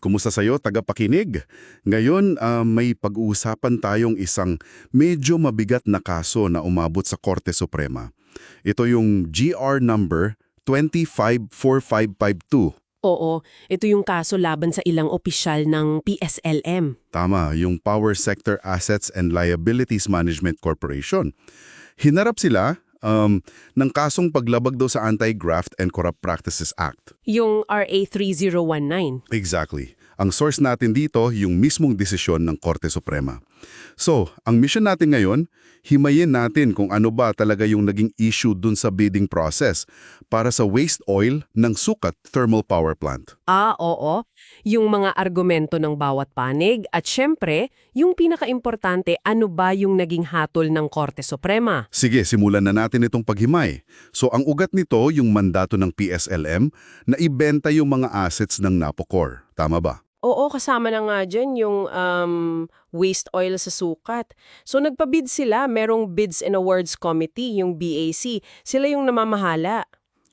Kumusta sa'yo, tagapakinig? Ngayon, ah, may pag-uusapan tayong isang medyo mabigat na kaso na umabot sa Korte Suprema. Ito yung GR number 254552. Oo, ito yung kaso laban sa ilang opisyal ng PSLM. Tama, yung Power Sector Assets and Liabilities Management Corporation. Hinarap sila um, ng kasong paglabag daw sa Anti-Graft and Corrupt Practices Act. Yung RA 3019. Exactly. Ang source natin dito, yung mismong desisyon ng Korte Suprema. So, ang mission natin ngayon, himayin natin kung ano ba talaga yung naging issue dun sa bidding process para sa waste oil ng Sukat Thermal Power Plant. Ah, oo. Yung mga argumento ng bawat panig at syempre, yung pinakaimportante, ano ba yung naging hatol ng Korte Suprema? Sige, simulan na natin itong paghimay. So, ang ugat nito, yung mandato ng PSLM na ibenta yung mga assets ng Napocor. Tama ba? Oo, kasama na nga dyan yung um, waste oil sa sukat. So nagpabid sila, merong Bids and Awards Committee, yung BAC. Sila yung namamahala.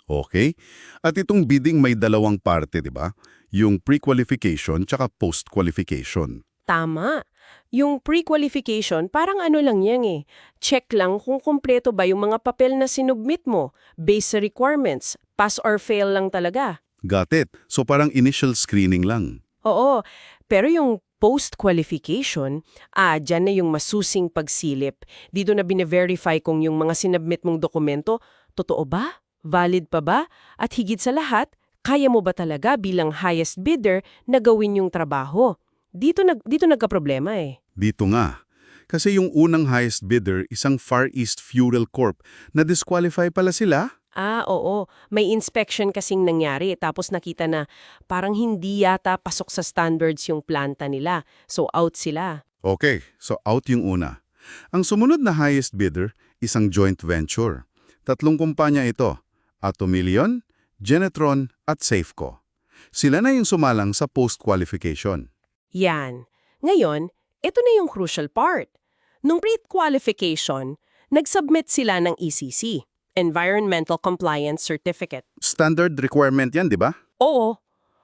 Okay? At itong bidding may dalawang parte, di ba? Yung pre-qualification tsaka post-qualification. Tama. Yung pre-qualification, parang ano lang yan eh. Check lang kung kumpleto ba yung mga papel na sinubmit mo, based sa requirements, pass or fail lang talaga. Got it. So parang initial screening lang. Oo, pero yung post-qualification, ah, dyan na yung masusing pagsilip. Dito na bine-verify kung yung mga sinabmit mong dokumento, totoo ba? Valid pa ba? At higit sa lahat, kaya mo ba talaga bilang highest bidder na gawin yung trabaho? Dito, nag, dito nagka-problema eh. Dito nga. Kasi yung unang highest bidder, isang Far East Fuel Corp, na disqualify pala sila? Ah, oo. May inspection kasing nangyari tapos nakita na parang hindi yata pasok sa standards yung planta nila. So out sila. Okay, so out yung una. Ang sumunod na highest bidder, isang joint venture. Tatlong kumpanya ito, Atomillion, Genetron at Safeco. Sila na yung sumalang sa post-qualification. Yan. Ngayon, ito na yung crucial part. Nung pre-qualification, nag-submit sila ng ECC, Environmental Compliance Certificate. Standard requirement yan, di ba? Oo.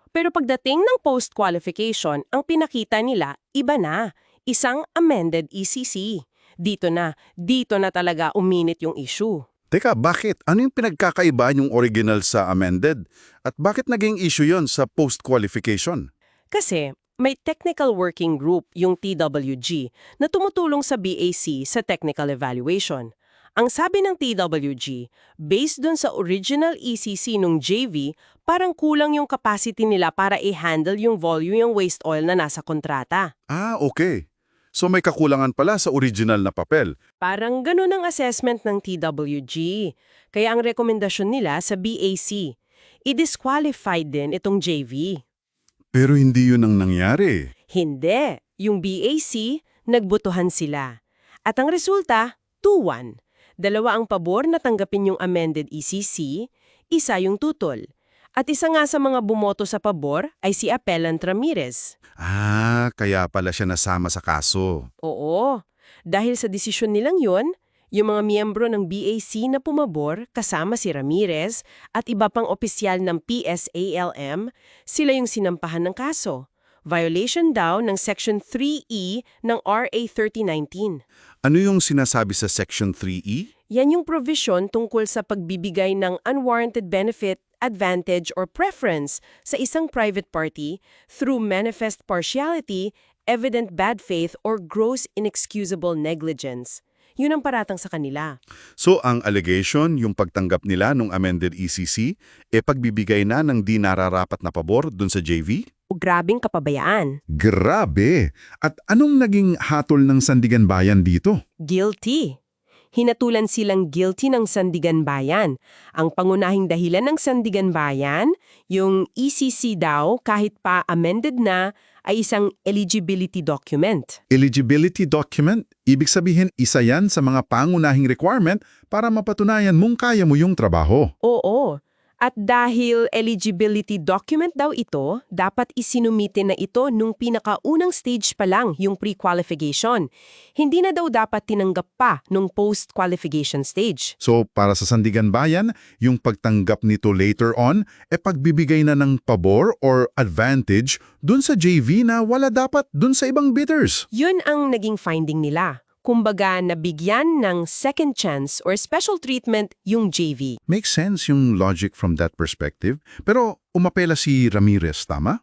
Pero pagdating ng post-qualification, ang pinakita nila, iba na. Isang amended ECC. Dito na, dito na talaga uminit yung issue. Teka, bakit? Ano yung pinagkakaiba yung original sa amended? At bakit naging issue yon sa post-qualification? Kasi may technical working group, yung TWG, na tumutulong sa BAC sa technical evaluation. Ang sabi ng TWG, based dun sa original ECC nung JV, parang kulang yung capacity nila para i-handle yung volume yung waste oil na nasa kontrata. Ah, okay. So may kakulangan pala sa original na papel. Parang ganun ang assessment ng TWG. Kaya ang rekomendasyon nila sa BAC, i-disqualify din itong JV. Pero hindi yun ang nangyari. Hindi. Yung BAC, nagbotohan sila. At ang resulta, 2-1. Dalawa ang pabor na tanggapin yung amended ECC, isa yung tutol. At isa nga sa mga bumoto sa pabor ay si Appellant Ramirez. Ah, kaya pala siya nasama sa kaso. Oo, dahil sa desisyon nilang yon, yung mga miyembro ng BAC na pumabor kasama si Ramirez at iba pang opisyal ng PSALM, sila yung sinampahan ng kaso. Violation daw ng Section 3E ng RA 3019. Ano yung sinasabi sa Section E? 3E? Yan yung provision tungkol sa pagbibigay ng unwarranted benefit, advantage, or preference sa isang private party through manifest partiality, evident bad faith, or gross inexcusable negligence. Yun ang paratang sa kanila. So ang allegation, yung pagtanggap nila nung amended ECC, e pagbibigay na ng di nararapat na pabor dun sa JV? O grabing kapabayaan. Grabe! At anong naging hatol ng Sandigan Bayan dito? Guilty. Hinatulan silang guilty ng Sandigan Bayan. Ang pangunahing dahilan ng Sandigan Bayan, yung ECC daw kahit pa amended na, ay isang eligibility document. Eligibility document, ibig sabihin isa yan sa mga pangunahing requirement para mapatunayan mong kaya mo yung trabaho. Oo. At dahil eligibility document daw ito, dapat isinumite na ito nung pinakaunang stage pa lang, yung pre-qualification. Hindi na daw dapat tinanggap pa nung post-qualification stage. So para sa Sandigan Bayan, yung pagtanggap nito later on, e pagbibigay na ng pabor or advantage dun sa JV na wala dapat dun sa ibang bidders. Yun ang naging finding nila. Kumbaga, nabigyan ng second chance or special treatment yung JV. Makes sense yung logic from that perspective. Pero umapela si Ramirez, tama?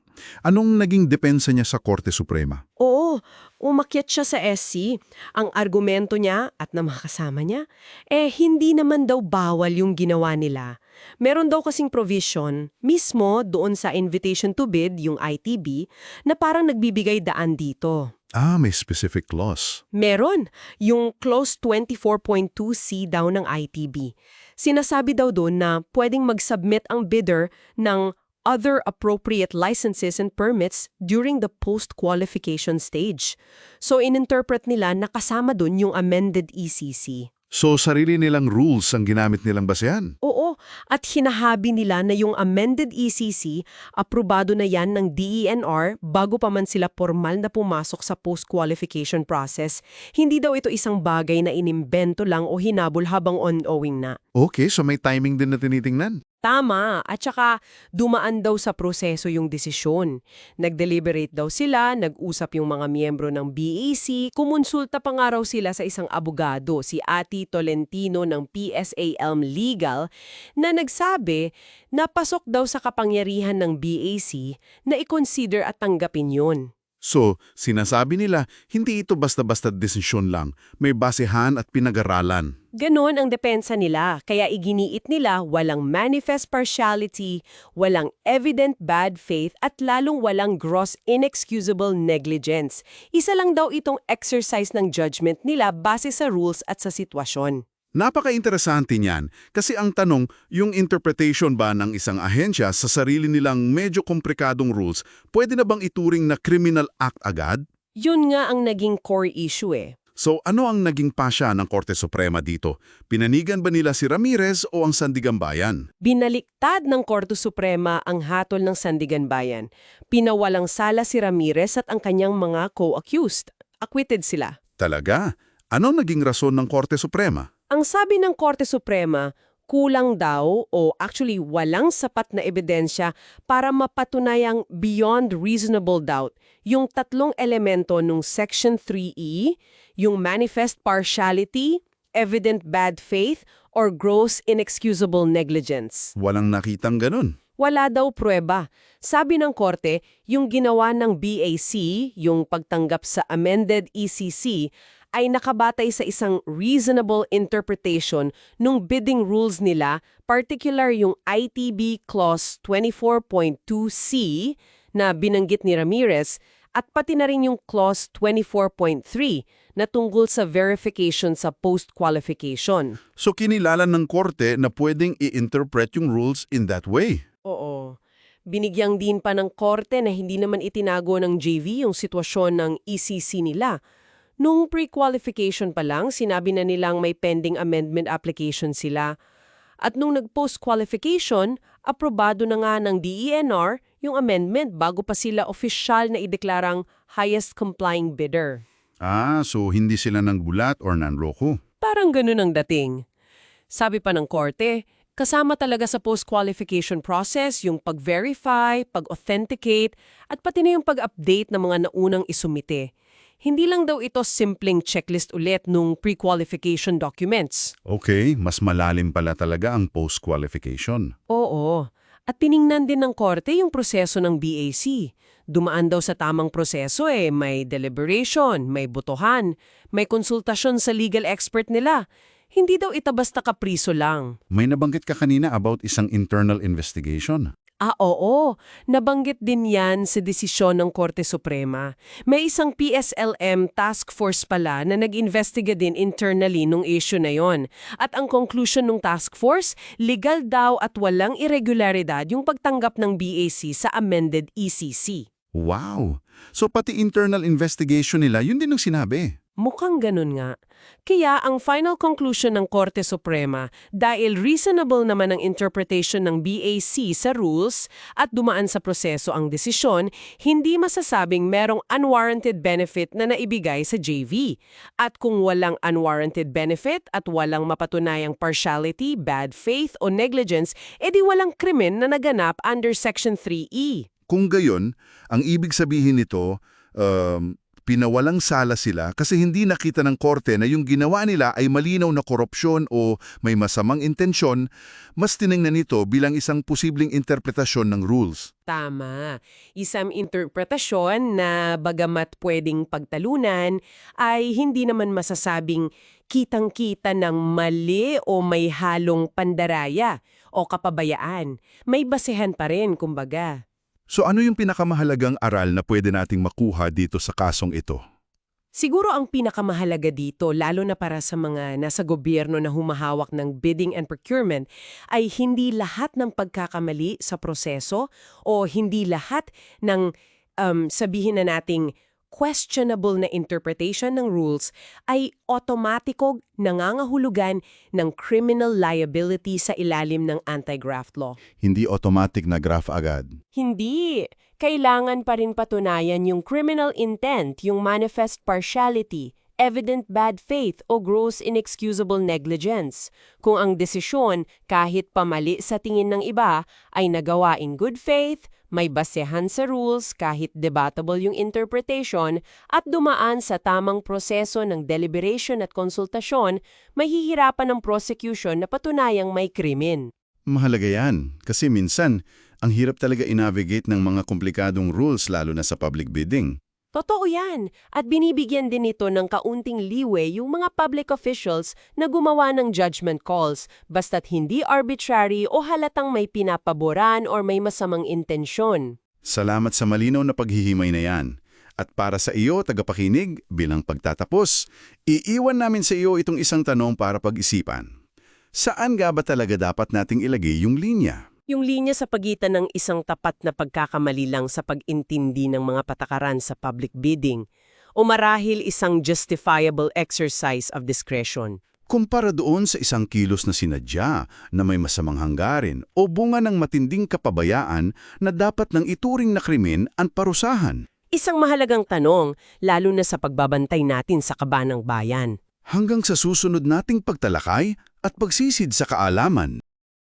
Anong naging depensa niya sa Korte Suprema? Oo, umakyat siya sa SC. Ang argumento niya at na mga kasama niya, eh hindi naman daw bawal yung ginawa nila. Meron daw kasing provision mismo doon sa invitation to bid, yung ITB, na parang nagbibigay daan dito. Ah, may specific clause. Meron, yung Clause 24.2c daw ng ITB. Sinasabi daw doon na pwedeng mag-submit ang bidder ng other appropriate licenses and permits during the post-qualification stage. So ininterpret nila na kasama doon yung amended ECC. So sarili nilang rules ang ginamit nilang basehan. Oo, at hinahabi nila na yung amended ECC, aprobado na yan ng DENR bago pa man sila formal na pumasok sa post-qualification process. Hindi daw ito isang bagay na inimbento lang o hinabol habang ongoing na. Okay, so may timing din na tinitingnan. Tama, at saka dumaan daw sa proseso yung desisyon. Nag-deliberate daw sila, nag-usap yung mga miyembro ng BAC, kumonsulta pa nga raw sila sa isang abogado, si Ati Tolentino ng PSA Elm Legal, na nagsabi na pasok daw sa kapangyarihan ng BAC na i-consider at tanggapin yun. So, sinasabi nila, hindi ito basta-basta desisyon lang. May basehan at pinag-aralan. Ganon ang depensa nila, kaya iginiit nila walang manifest partiality, walang evident bad faith at lalong walang gross inexcusable negligence. Isa lang daw itong exercise ng judgment nila base sa rules at sa sitwasyon. Napaka-interesante niyan kasi ang tanong, yung interpretation ba ng isang ahensya sa sarili nilang medyo komplikadong rules, pwede na bang ituring na criminal act agad? Yun nga ang naging core issue eh. So ano ang naging pasya ng Korte Suprema dito? Pinanigan ba nila si Ramirez o ang Sandigan Bayan? Binaliktad ng Korte Suprema ang hatol ng Sandigan Bayan. Pinawalang sala si Ramirez at ang kanyang mga co-accused. Acquitted sila. Talaga? Ano naging rason ng Korte Suprema? Ang sabi ng Korte Suprema, kulang daw o actually walang sapat na ebidensya para mapatunayang beyond reasonable doubt yung tatlong elemento ng Section 3E, yung manifest partiality, evident bad faith, or gross inexcusable negligence. Walang nakitang ganun. Wala daw pruweba. Sabi ng korte, yung ginawa ng BAC, yung pagtanggap sa amended ECC, ay nakabatay sa isang reasonable interpretation nung bidding rules nila, particular yung ITB Clause 24.2c na binanggit ni Ramirez, at pati na rin yung Clause 24.3 na tungkol sa verification sa post-qualification. So kinilala ng Korte na pwedeng i-interpret yung rules in that way. Oo. Binigyang din pa ng korte na hindi naman itinago ng JV yung sitwasyon ng ECC nila. Nung pre-qualification pa lang, sinabi na nilang may pending amendment application sila. At nung nag-post-qualification, aprobado na nga ng DENR yung amendment bago pa sila opisyal na ideklarang highest complying bidder. Ah, so hindi sila nang gulat or nanroko. Parang ganun ang dating. Sabi pa ng korte, kasama talaga sa post-qualification process yung pag-verify, pag-authenticate, at pati na yung pag-update ng mga naunang isumite. Hindi lang daw ito simpleng checklist ulit nung pre-qualification documents. Okay, mas malalim pala talaga ang post-qualification. Oo. At tiningnan din ng korte yung proseso ng BAC. Dumaan daw sa tamang proseso eh, may deliberation, may butuhan, may konsultasyon sa legal expert nila. Hindi daw ito basta kapriso lang. May nabanggit ka kanina about isang internal investigation. Ah, oo. Nabanggit din yan sa desisyon ng Korte Suprema. May isang PSLM task force pala na nag-investiga din internally nung issue na yon. At ang conclusion ng task force, legal daw at walang irregularidad yung pagtanggap ng BAC sa amended ECC. Wow! So pati internal investigation nila, yun din ang sinabi. Mukhang ganun nga. Kaya ang final conclusion ng Korte Suprema, dahil reasonable naman ang interpretation ng BAC sa rules at dumaan sa proseso ang desisyon, hindi masasabing merong unwarranted benefit na naibigay sa JV. At kung walang unwarranted benefit at walang mapatunayang partiality, bad faith o negligence, edi walang krimen na naganap under Section E. 3E. Kung gayon, ang ibig sabihin nito, um, pinawalang sala sila kasi hindi nakita ng korte na yung ginawa nila ay malinaw na korupsyon o may masamang intensyon, mas tiningnan nito bilang isang posibleng interpretasyon ng rules. Tama. Isang interpretasyon na bagamat pwedeng pagtalunan ay hindi naman masasabing kitang-kita ng mali o may halong pandaraya o kapabayaan. May basehan pa rin, kumbaga. So ano yung pinakamahalagang aral na pwede nating makuha dito sa kasong ito? Siguro ang pinakamahalaga dito, lalo na para sa mga nasa gobyerno na humahawak ng bidding and procurement, ay hindi lahat ng pagkakamali sa proseso o hindi lahat ng um, sabihin na nating questionable na interpretation ng rules ay otomatikong nangangahulugan ng criminal liability sa ilalim ng anti-graft law. Hindi automatic na graph agad. Hindi. Kailangan pa rin patunayan yung criminal intent, yung manifest partiality, evident bad faith o gross inexcusable negligence. Kung ang desisyon, kahit pamali sa tingin ng iba, ay nagawa in good faith, may basehan sa rules kahit debatable yung interpretation at dumaan sa tamang proseso ng deliberation at konsultasyon, mahihirapan ng prosecution na patunayang may krimen. Mahalaga yan kasi minsan ang hirap talaga i-navigate ng mga komplikadong rules lalo na sa public bidding. Totoo yan. At binibigyan din ito ng kaunting liwe yung mga public officials na gumawa ng judgment calls basta't hindi arbitrary o halatang may pinapaboran or may masamang intensyon. Salamat sa malinaw na paghihimay na yan. At para sa iyo, tagapakinig, bilang pagtatapos, iiwan namin sa iyo itong isang tanong para pag-isipan. Saan nga ba talaga dapat nating ilagay yung linya? Yung linya sa pagitan ng isang tapat na pagkakamali lang sa pag-intindi ng mga patakaran sa public bidding o marahil isang justifiable exercise of discretion. Kumpara doon sa isang kilos na sinadya na may masamang hanggarin o bunga ng matinding kapabayaan na dapat nang ituring na krimen ang parusahan. Isang mahalagang tanong, lalo na sa pagbabantay natin sa kabanang bayan. Hanggang sa susunod nating pagtalakay at pagsisid sa kaalaman.